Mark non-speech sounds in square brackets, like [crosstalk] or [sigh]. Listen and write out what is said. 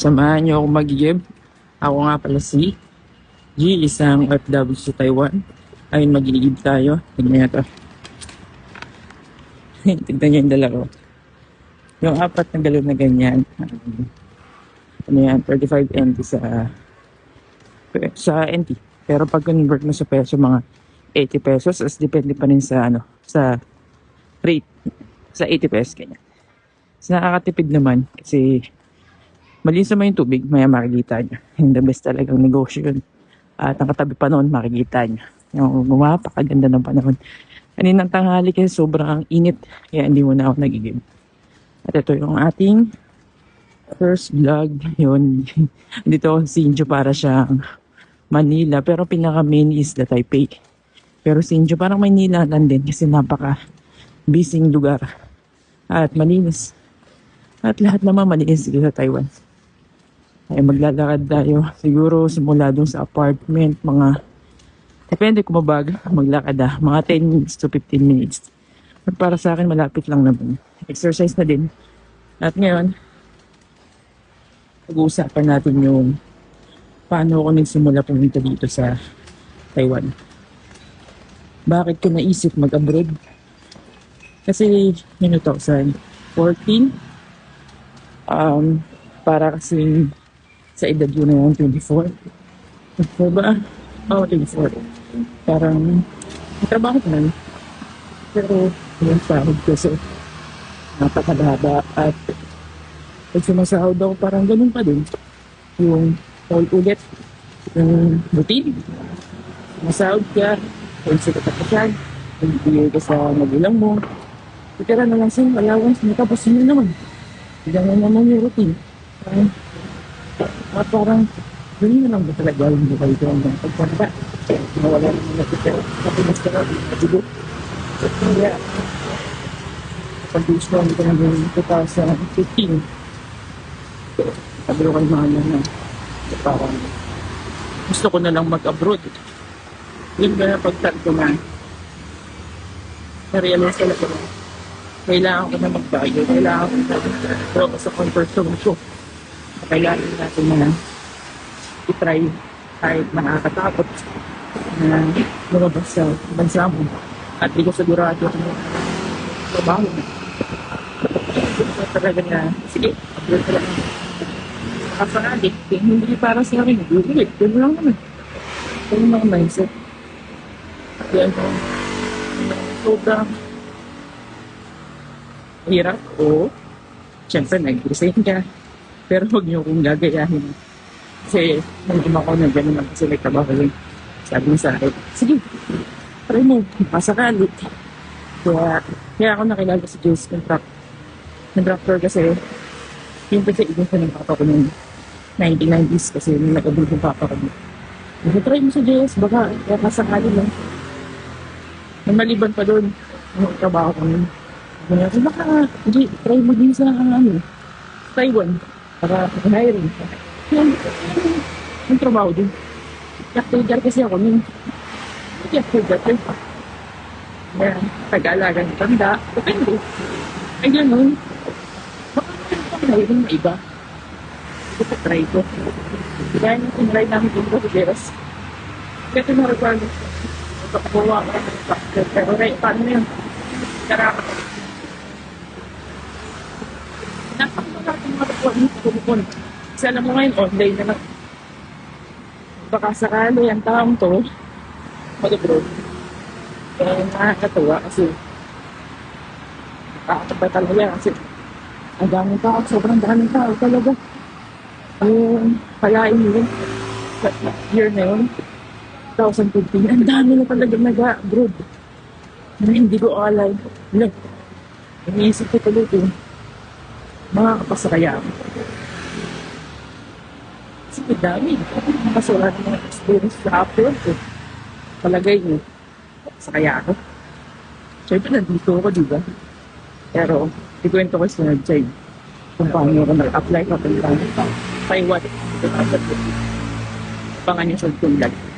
Samahan niyo ako mag-give. Ako nga pala si G, isang OFW sa Taiwan. Ayun, mag-give tayo. Tignan niyo to. [laughs] Tignan niyo yung dala. Yung apat na galon na ganyan. um, ano yan, 35 NT sa sa NT. Pero pag convert mo sa peso, mga 80 pesos. As depende pa rin sa ano, sa rate. Sa 80 pesos kanya. So, nakakatipid naman kasi malinis naman yung tubig, maya makikita nyo. Yung the best talagang negosyo yun. At ang katabi pa noon, makikita nyo. Yung gumapakaganda ng panahon. Kaninang tanghali kasi sobrang init, kaya hindi mo na ako nagigib. At ito yung ating first vlog. Yun. [laughs] Dito Sinjo para siyang Manila. Pero pinaka main is the Taipei. Pero Sinjo parang Manila lang din kasi napaka busy lugar. At malinis. At lahat naman malinis dito sa Taiwan. Ay maglalakad tayo. Siguro simula dun sa apartment, mga depende kung mabag maglakad ah. Mga 10 minutes to 15 minutes. At para sa akin, malapit lang naman. Exercise na din. At ngayon, pag-uusapan natin yung paano ako nagsimula pumunta dito sa Taiwan. Bakit ko naisip mag-abroad? Kasi, yun 2014, um, para kasi sa edad yun na yun, 24. 24 ba? Oo, oh, 24. Parang, trabaho ko na. Pero, yung sahod kasi, napakadaba at pag sumasahod ako, parang ganun pa din. Yung ulit-ulit, yung routine. Masahod ka, sikat ka siya, bibigay ka sa magulang mo. Itira na lang sa allowance mo, tapos yun na naman. Ganyan naman yung routine. Parang, at parang, yun na lang ba talaga yung buhay ko hanggang pagpanda. Nawala na kita. Kapinas ka na, dugo. Kaya, pag-gusto ko na yung 2015, sabi ko kay mama na parang gusto ko na lang mag-abroad. Yun ba pagtag ko na na-realize lang na kailangan ko na magbago. Kailangan ko na mag sa comfort zone ko. Kailangan natin na i-try kahit nakakatakot na lumabas sa bansa mo. At di ko sigurado kung trabaho mo. So, talaga na, sige, abroad ka lang nakasakali. Hindi para sa akin, ulit. Yun lang naman. Yun lang ang mindset. Yan po. Sobrang hirap. Oo. Siyempre, nag-resign ka. Pero huwag niyo kong gagayahin. Kasi, nung ima ko na gano'n lang kasi may trabaho yun. Sabi niya sa akin, sige, try mo, pasakali. Kaya, kaya ako nakilala si Jules Contract. Contractor kasi, yung kasi ibig ko ng papa ko nung 1990s kasi nung nag-abroad yung papa ko. Kasi try mo sa JS, baka kaya kasakali lang. May maliban pa doon, yung trabaho ko nun. Kaya baka, try mo din sa ano, Taiwan, para hiring. Yan, yung trabaho din. Yaktugar kasi ako nun. Yaktugar ko. Kaya, tag-alaga ng tanda, depende. Ay, ganun. Baka meron pang iba. Ito try ko. Kaya yung tinry namin sa Jeros. Kaya ito na requirements ko. Pagkakuha ko ng factor. Pero right, paano yun? Karaka. Napakalaga ng mga requirements ko kung Kasi mo ngayon, online na lang. Baka sakali ang taong to, mag-abroad. Kaya nakakatuwa kasi nakakataba talaga kasi ang daming tao, sobrang daming tao talaga. Yung kalain yun, year na yun, 2015, ang dami na talaga nag-abroad. Na hindi ko alay. Look, iniisip ko tuloy ko, makakapasakaya ako. Ang dami. Kasi wala namang experience sa abroad ko. Palagay niyo, sakaya ako. Siyempre, nandito ako, di ba? Pero, ikwento ko sa nag-side kung paano ako nag-apply kung paano Taiwan. Pangan yung sa tulad.